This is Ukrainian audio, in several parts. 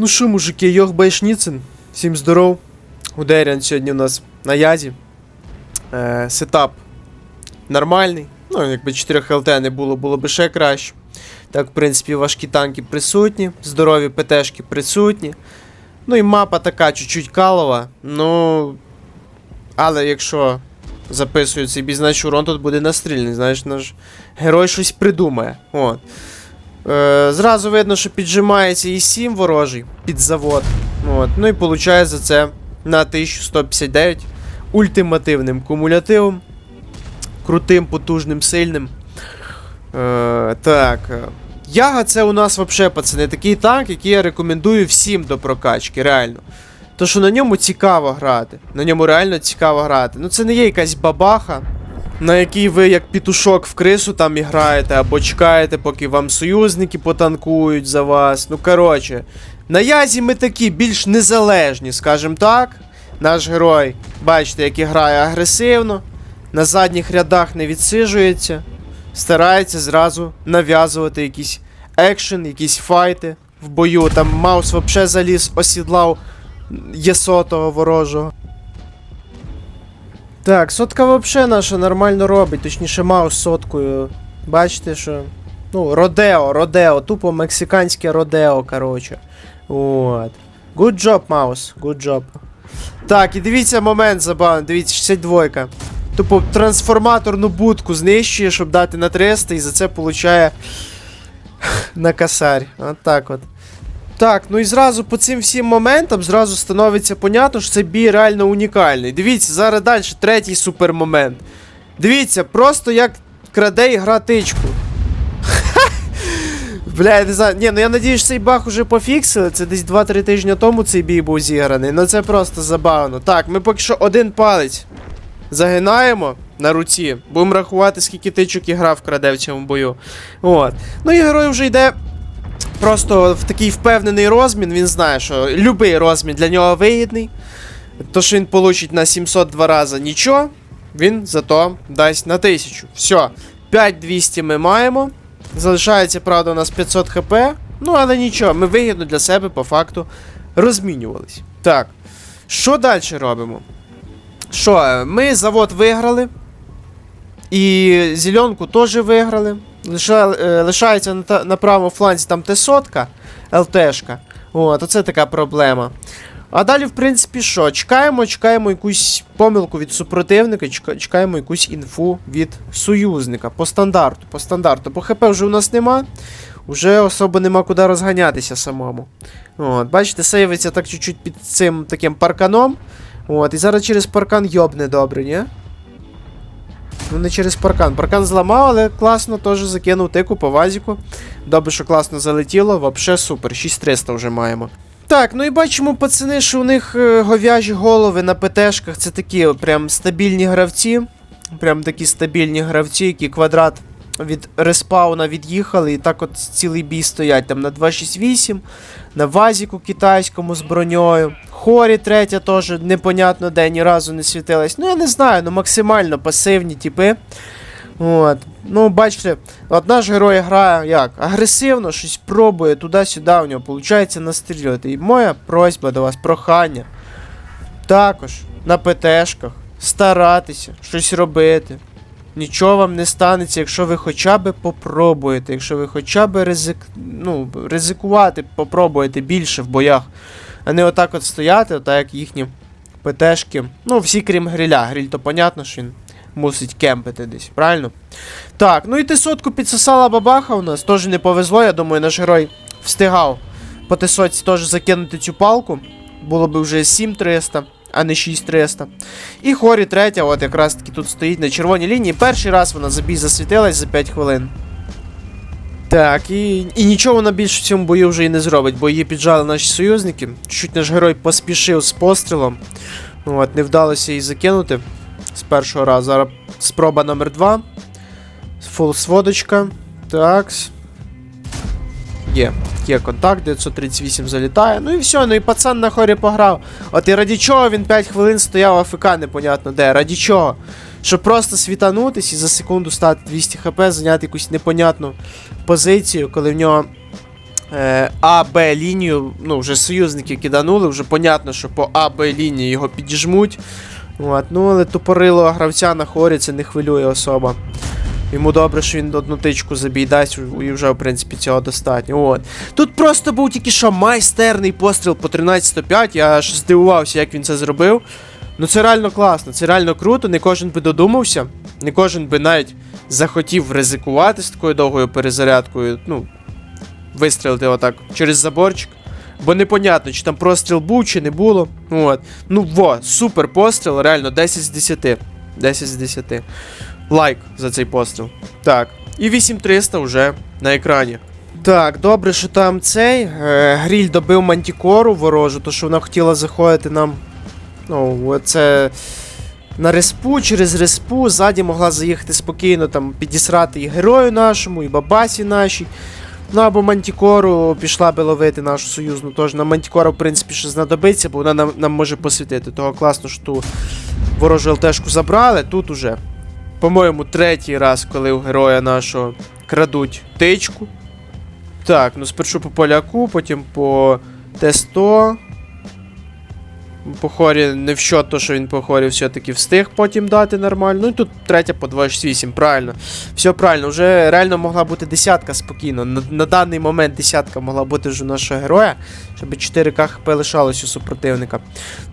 Ну що, мужики, Йох Байшніцин. Всім здоров. Гудеріан сьогодні у нас на язі. Е, сетап нормальний. Ну, якби 4 ЛТ не було, було б ще краще. Так, в принципі, важкі танки присутні, здорові ПТшки присутні. Ну і мапа така чуть-чуть калова. Ну. Але якщо записують цей бій, значить урон тут буде настрільний. Знаєш, наш герой щось придумає. От. Е, зразу видно, що піджимається і 7 ворожий під завод. От. Ну і получає за це на 1159 ультимативним кумулятивом. Крутим, потужним, сильним. Е, так. Яга це у нас взагалі, пацани, такий танк, який я рекомендую всім до прокачки, реально. То, що на ньому цікаво грати. На ньому реально цікаво грати. Ну це не є якась бабаха, на якій ви як пітушок в крису там граєте, або чекаєте, поки вам союзники потанкують за вас. Ну коротше, на язі ми такі більш незалежні, скажімо так. Наш герой, бачите, який грає агресивно, на задніх рядах не відсиджується, старається зразу нав'язувати якийсь екшен, якісь файти в бою. Там Маус взагалі заліз, осідлав єсотого ворожого. Так, сотка взагалі наша нормально робить, точніше Маус соткою. Бачите, що. Ну, Родео, Родео, тупо мексиканське Родео, коротше. От. Good job, Маус, good job. Так, і дивіться момент забавний, дивіться, 62. Тупо трансформаторну будку знищує, щоб дати на 300, і за це получає на косарь. От так от. Так, ну і зразу по цим всім моментам зразу становиться понятно, що це бій реально унікальний. Дивіться, зараз далі третій супермомент. Дивіться, просто як краде ігра тичку. Бля, я не знаю. Ні, ну я надію, що цей баг уже пофіксили. Це десь 2-3 тижні тому цей бій був зіграний. Ну це просто забавно. Так, ми поки що один палець загинаємо на руці. Будемо рахувати, скільки тичок і грав краде в цьому бою. От. Ну і герой вже йде просто в такий впевнений розмін. Він знає, що будь-який розмін для нього вигідний. То, що він получить на 702 рази нічого, він зато дасть на 1000. Все. 5200 ми маємо. Залишається, правда, у нас 500 хп. Ну, але нічого, ми вигідно для себе по факту розмінювались. Так. Що далі робимо? Що, е, ми завод виграли. І зеленку теж виграли. Лиша, е, лишається на, на правому фланзі там Т-сотка, ЛТшка. От, оце така проблема. А далі, в принципі, що? Чекаємо, чекаємо якусь помилку від супротивника, чекаємо якусь інфу від союзника по стандарту. По стандарту. По ХП вже у нас нема. Вже особо нема куди розганятися самому. От, бачите, сейвиться так чуть-чуть під цим таким парканом. От, і зараз через паркан йобне добре, ні? Ну, не через паркан. Паркан зламав, але класно теж закинув тику по вазіку. Добре, що класно залетіло. Вообще супер. 6300 вже маємо. Так, ну і бачимо, пацани, що у них е, говяжі голови на ПТшках. Це такі прям стабільні гравці. Прям такі стабільні гравці, які квадрат від респауна від'їхали. І так от цілий бій стоять там на 268, на вазіку китайському з броньою. Хорі третя теж непонятно де ні разу не світилась. Ну я не знаю, ну максимально пасивні типи. От. Ну, бачите, от наш герой грає як? Агресивно, щось пробує туди-сюди, у нього виходить настрілювати. І моя просьба до вас, прохання. Також на ПТшках старатися, щось робити. Нічого вам не станеться, якщо ви хоча б попробуєте, якщо ви хоча б ризик... ну, ризикувати, попробуєте більше в боях, а не отак от стояти, отак як їхні ПТшки. Ну, всі крім гриля. Гриль то понятно, що він мусить кемпити десь, правильно? Так, ну і тисотку підсосала бабаха у нас. Теж не повезло, я думаю, наш герой встигав по тисоці теж закинути цю палку. Було б вже 7300, а не 6300. І Хорі третя, от якраз таки тут стоїть на червоній лінії. Перший раз вона забій засвітилась за 5 хвилин. Так, і, і нічого вона більше в цьому бою вже і не зробить, бо її піджали наші союзники. Чуть наш герой поспішив з пострілом. От, не вдалося її закинути з першого разу. Зараз спроба номер 2. Фул сводочка. Такс. Є. Є контакт, 938 залітає. Ну і все, ну і пацан на хорі пограв. От і раді чого він 5 хвилин стояв АФК, непонятно де. Раді чого? Щоб просто світанутись і за секунду стати 200 хп, зайняти якусь непонятну позицію, коли в нього е, АБ лінію, ну, вже союзники киданули, вже понятно, що по АБ лінії його підіжмуть. От, ну, але тупорило гравця на хорі це не хвилює особа. Йому добре, що він одну тичку забій дасть, і вже, в принципі, цього достатньо. От. Тут просто був тільки що майстерний постріл по 13-105, я аж здивувався, як він це зробив. Ну це реально класно, це реально круто, не кожен би додумався, не кожен би навіть захотів ризикувати з такою довгою перезарядкою, ну, вистрілити отак через заборчик. Бо непонятно, чи там простріл був, чи не було. От. Ну во, супер постріл, реально 10 з 10. 10 з 10. Лайк за цей постріл. Так. І 8300 вже на екрані. Так, добре, що там цей. Е, гріль добив мантікору ворожу, то що вона хотіла заходити нам. Ну, це. На респу, через респу, ззаді могла заїхати спокійно, там, підісрати і герою нашому, і бабасі нашій. Ну або Мантікору пішла би ловити нашу союзну теж. На Мантікора, в принципі, ще знадобиться, бо вона нам, нам може посвітити. Того класно, що ту ворожу ЛТшку забрали. Тут уже, по-моєму, третій раз, коли у героя нашого крадуть тичку. Так, ну спершу по поляку, потім по Т100. По хорі не в що, то що він по хорі все-таки встиг потім дати нормально. Ну і тут третя по 28, правильно. Все правильно, вже реально могла бути десятка спокійно. На, на даний момент десятка могла бути вже у нашого героя, щоб 4К хп лишалось у супротивника.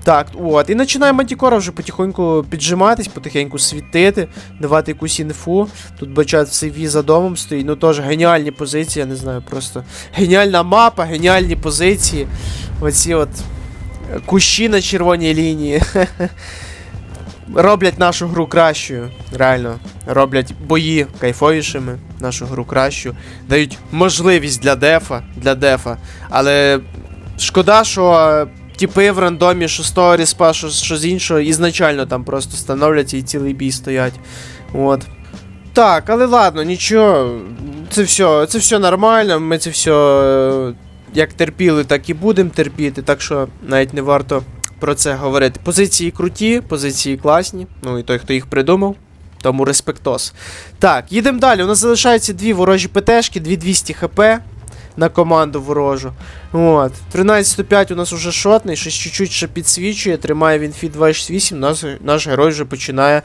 Так, от. І починає Мантікора вже потихоньку піджиматись, потихеньку світити, давати якусь інфу. Тут бачать в сейві за домом стоїть. Ну теж геніальні позиції, я не знаю, просто геніальна мапа, геніальні позиції. Оці от кущі на червоній лінії. Роблять нашу гру кращою. Реально. Роблять бої кайфовішими, нашу гру кращу. Дають можливість для дефа. Для дефа. Але шкода, що типи в рандомі шостого ріспа, що, що з іншого, ізначально там просто становляться і цілий бій стоять. От. Так, але ладно, нічого. Це все, це все нормально. Ми це все е, як терпіли, так і будемо терпіти, так що навіть не варто про це говорити. Позиції круті, позиції класні. Ну і той, хто їх придумав, тому респектос. Так, їдемо далі. У нас залишаються дві ворожі ПТшки, 2200 хп на команду ворожу. От. 13-105 у нас уже шотний, щось чуть-чуть ще підсвічує, тримає він фіт 268, наш, наш герой вже починає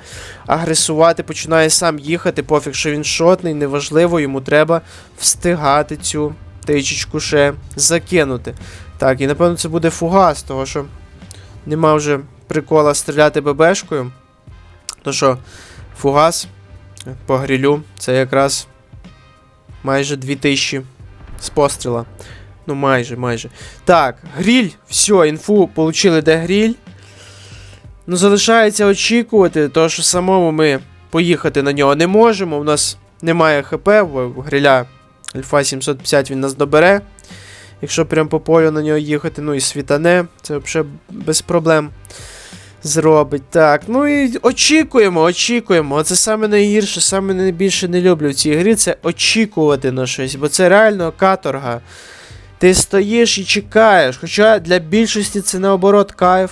агресувати, починає сам їхати, пофіг, що він шотний, неважливо, йому треба встигати цю тичечку ще закинути. Так, і напевно це буде фугас, того що нема вже прикола стріляти ББшкою. То що, фугас по грілю це якраз майже 2000 з постріла. Ну, майже, майже. Так, гріль, все, інфу получили, де гріль. Ну, залишається очікувати, тому що самому ми поїхати на нього не можемо. У нас немає ХП, в гриля Альфа 750 він нас добере. Якщо прям по полю на нього їхати, ну і світане, це взагалі без проблем зробить. Так, ну і очікуємо, очікуємо. Оце саме найгірше, саме найбільше не люблю в цій грі, це очікувати на щось, бо це реально каторга. Ти стоїш і чекаєш. Хоча для більшості це наоборот кайф.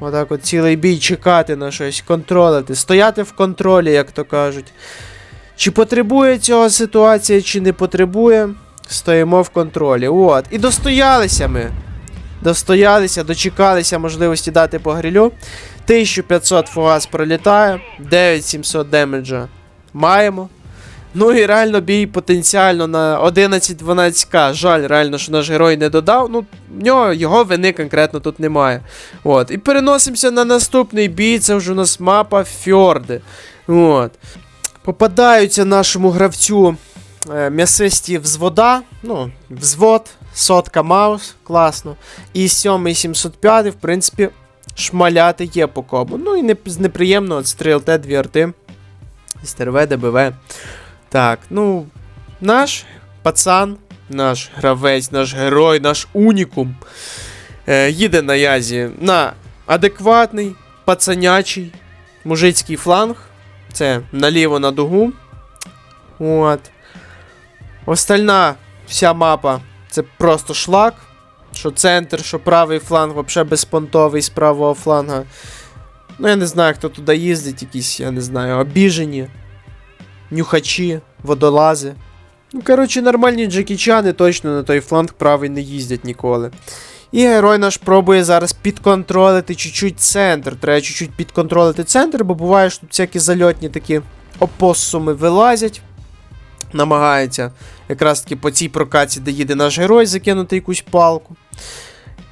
Отак от цілий бій чекати на щось, контролити, стояти в контролі, як то кажуть. Чи потребує цього ситуація, чи не потребує, стоїмо в контролі. От. І достоялися ми. Достоялися, дочекалися можливості дати по грилю. 1500 фугас пролітає, 9700 демеджа маємо. Ну і реально бій потенціально на 11-12к. Жаль, реально, що наш герой не додав. Ну, в нього його вини конкретно тут немає. От. І переносимося на наступний бій. Це вже у нас мапа Фьорди. От. Попадаються нашому гравцю е, м'ясисті взвода. Ну, взвод, сотка маус, класно. І 7 705, в принципі, шмаляти є по кобу. Ну і не, з неприємного от 3 ЛТ, 2 арти. СТРВ, ДБВ. Так, ну, наш пацан, наш гравець, наш герой, наш унікум е, їде на язі на адекватний, пацанячий, мужицький фланг. Це наліво на дугу. От. Остальна вся мапа це просто шлак. Що центр, що правий фланг, взагалі безпонтовий з правого фланга. Ну, я не знаю, хто туди їздить, якісь, я не знаю, обіжені, нюхачі, водолази. Ну, коротше, нормальні джекічани точно на той фланг правий не їздять ніколи. І герой наш пробує зараз підконтролити чуть-чуть центр. Треба чуть-чуть підконтролити центр, бо буває, що тут всякі зальотні такі опосуми вилазять. Намагається якраз таки по цій прокаці, де їде наш герой, закинути якусь палку.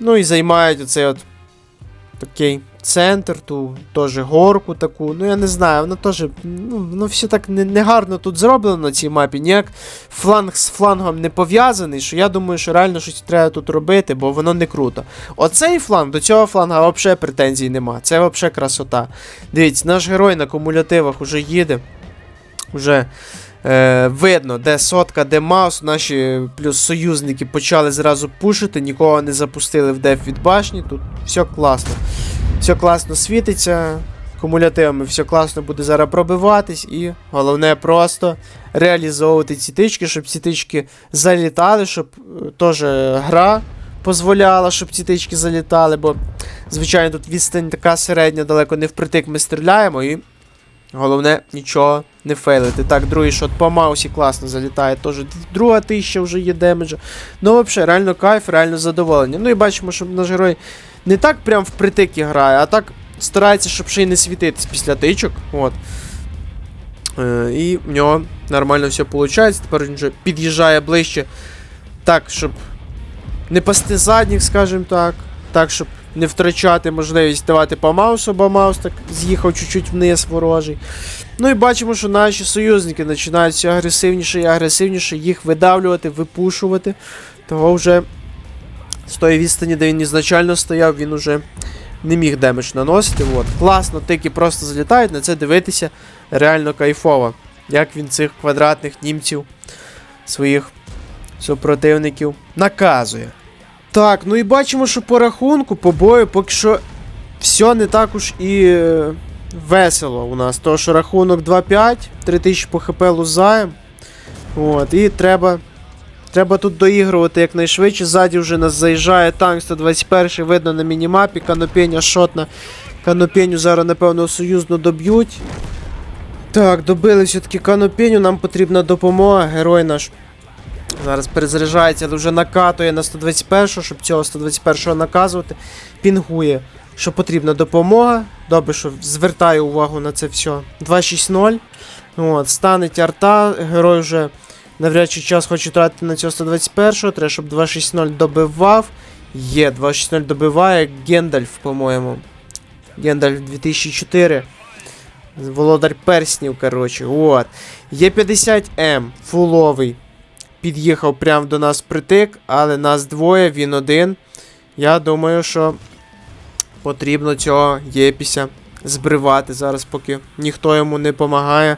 Ну і займають оцей от такий центр, ту теж горку таку. Ну я не знаю, воно теж. Ну, воно все так не, не тут зроблено на цій мапі. Ніяк фланг з флангом не пов'язаний, що я думаю, що реально щось треба тут робити, бо воно не круто. Оцей фланг, до цього фланга взагалі претензій нема. Це взагалі красота. Дивіться, наш герой на кумулятивах уже їде. Уже е, видно, де сотка, де маус. Наші плюс союзники почали зразу пушити, нікого не запустили в деф від башні. Тут все класно. Все класно світиться. Кумулятивами все класно буде зараз пробиватись, і головне просто реалізовувати ці тички, щоб ці тички залітали, щоб е, теж гра дозволяла, щоб ці тички залітали, бо, звичайно, тут відстань така середня, далеко не впритик ми стріляємо і головне нічого не фейлити. Так, другий шот по маусі класно залітає, теж друга тисяча вже є демеджа. Ну, взагалі, реально кайф, реально задоволення. Ну і бачимо, що наш герой не так прям впритик грає, а так старається, щоб ще й не світитись після тичок. От. Е, і в нього нормально все виходить. Тепер він вже під'їжджає ближче. Так, щоб не пасти задніх, скажімо так. Так, щоб не втрачати можливість давати по маусу, бо маус так з'їхав чуть-чуть вниз ворожий. Ну і бачимо, що наші союзники починають все агресивніше і агресивніше їх видавлювати, випушувати. Того вже з тої відстані, де він ізначально стояв, він уже не міг демедж наносити. От. Класно, тики просто залітають, на це дивитися реально кайфово. Як він цих квадратних німців, своїх супротивників, наказує. Так, ну і бачимо, що по рахунку, по бою, поки що все не так уж і е, весело у нас. Що рахунок 2-5, 3000 по хп лузаємо. От, і треба. Треба тут доігрувати якнайшвидше. Ззаді вже нас заїжджає танк 121 видно на мінімапі. Канопеня шотна. Канопеню зараз, напевно, союзно доб'ють. Так, добили все-таки канопеню, нам потрібна допомога. Герой наш зараз перезаряджається, але вже накатує на 121, щоб цього 121-го наказувати. Пінгує, що потрібна допомога. Добре, що звертає увагу на це все. 2.6.0. От, станеть арта, герой вже навряд чи час хоче тратити на цього 121-го. Треба, щоб 2.6.0 добивав. Є, 2.6.0 добиває. Гендальф, по-моєму. Гендальф 2004. Володар перснів, коротше. От. Є 50М, фуловий. Під'їхав прямо до нас притик, але нас двоє, він один. Я думаю, що потрібно цього єпіся збривати зараз, поки ніхто йому не допомагає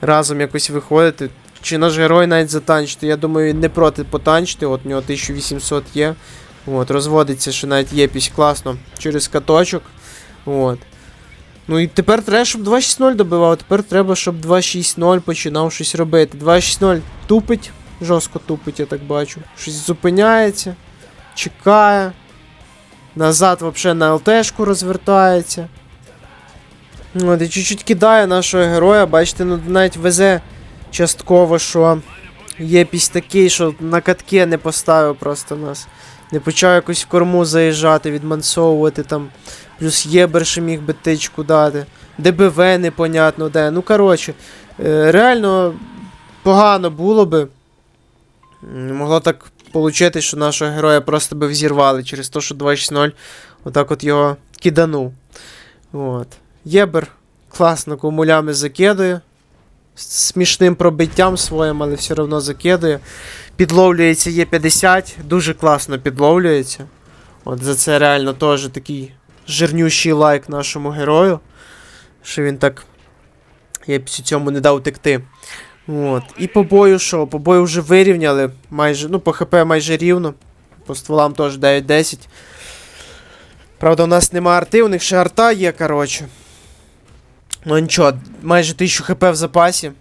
разом якось виходити. Чи наш герой навіть затанчити? Я думаю, він не проти потанчити. От у нього 1800 є. От, розводиться, що навіть єпісь класно через каточок. От. Ну і тепер треба, щоб 2.6.0 добивав, тепер треба, щоб 2.6.0 починав щось робити. 2.6.0 тупить, жорстко тупить, я так бачу. Щось зупиняється, чекає. Назад взагалі на ЛТшку розвертається. От, і чуть-чуть кидає нашого героя, бачите, ну навіть везе частково, що є пісь такий, що на катки не поставив просто нас. Не почав якось в корму заїжджати, відмансовувати там. Плюс Єбер ще міг би тичку дати. ДБВ непонятно де. Ну, коротше, е, реально погано було би. Могло так получити, що нашого героя просто би взірвали через те, що 2.6.0 отак от його киданув. От. Єбер класно кумулями закидує. Смішним пробиттям своїм, але все одно закидує. Підловлюється Є50, дуже класно підловлюється. От за це реально теж такий жирнющий лайк нашому герою. Що він так. Я б цьому не дав текти. От. І по бою що? По бою вже вирівняли. Майже, ну, по ХП майже рівно. По стволам теж 9-10. Правда, у нас нема арти, у них ще арта є, коротше. Ну нічого, майже 1000 хп в запасі.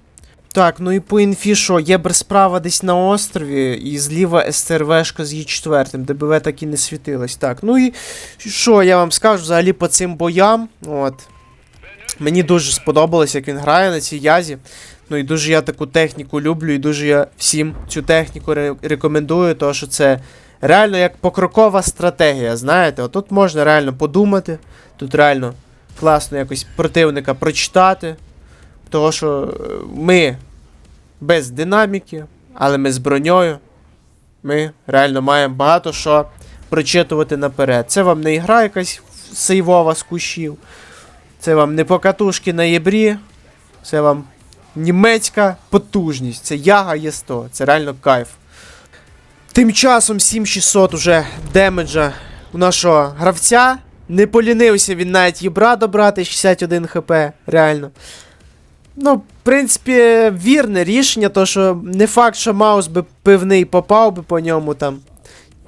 Так, ну і по інфі що, Єбер справа десь на острові, і зліва СТРВшка з Є4, ДБВ так і не світилась. Так, ну і що я вам скажу взагалі по цим боям. От. Мені дуже сподобалось, як він грає на цій язі. Ну і дуже я таку техніку люблю, і дуже я всім цю техніку ре- рекомендую, тому що це реально як покрокова стратегія. Знаєте, отут можна реально подумати, тут реально класно якось противника прочитати. Того, що е, ми без динаміки, але ми з броньою. Ми реально маємо багато що прочитувати наперед. Це вам не ігра якась сейвова з кущів. Це вам не покатушки на єбрі. Це вам німецька потужність. Це яга є 100. Це реально кайф. Тим часом 7600 уже демеджа у нашого гравця. Не полінився він навіть єбра добрати 61 хп, реально. Ну, в принципі, вірне рішення, то що не факт, що Маус би пивний попав би по ньому там.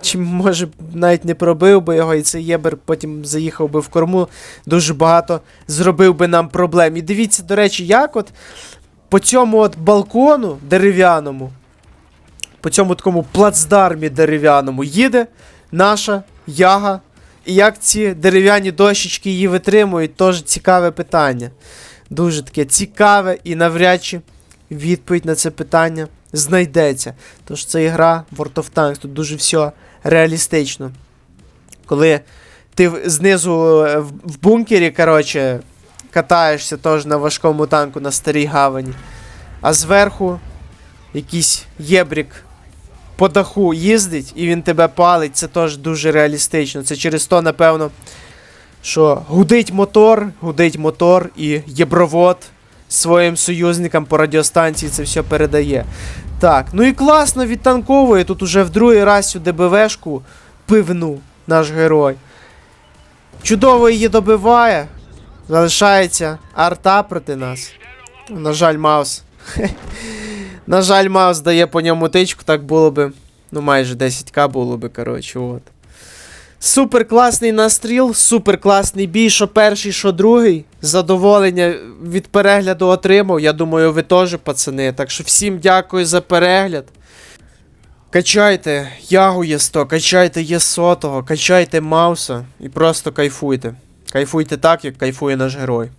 Чи може навіть не пробив би його, і цей єбер потім заїхав би в корму, дуже багато зробив би нам проблем. І дивіться, до речі, як от по цьому от балкону дерев'яному, по цьому такому плацдармі дерев'яному їде наша яга. Як ці дерев'яні дощечки її витримують, теж цікаве питання. Дуже таке цікаве і навряд чи відповідь на це питання знайдеться. Тож це ігра World of Tanks, тут дуже все реалістично. Коли ти знизу е, в бункері, коротше, катаєшся теж на важкому танку на старій гавані, а зверху якийсь єбрік по даху їздить і він тебе палить, це теж дуже реалістично. Це через то, напевно, що гудить мотор, гудить мотор і єбровод своїм союзникам по радіостанції це все передає. Так, ну і класно відтанковує тут уже в другий раз цю ДБВшку пивну наш герой. Чудово її добиває. Залишається арта проти нас. На жаль, Маус. На жаль, Маус дає по ньому тичку, так було би. Ну, майже 10к було би, коротше, от. Супер класний настріл, супер класний бій, що перший, що другий. Задоволення від перегляду отримав. Я думаю, ви теж, пацани. Так що всім дякую за перегляд. Качайте Ягу є 100, качайте є сотого, качайте Мауса і просто кайфуйте. Кайфуйте так, як кайфує наш герой.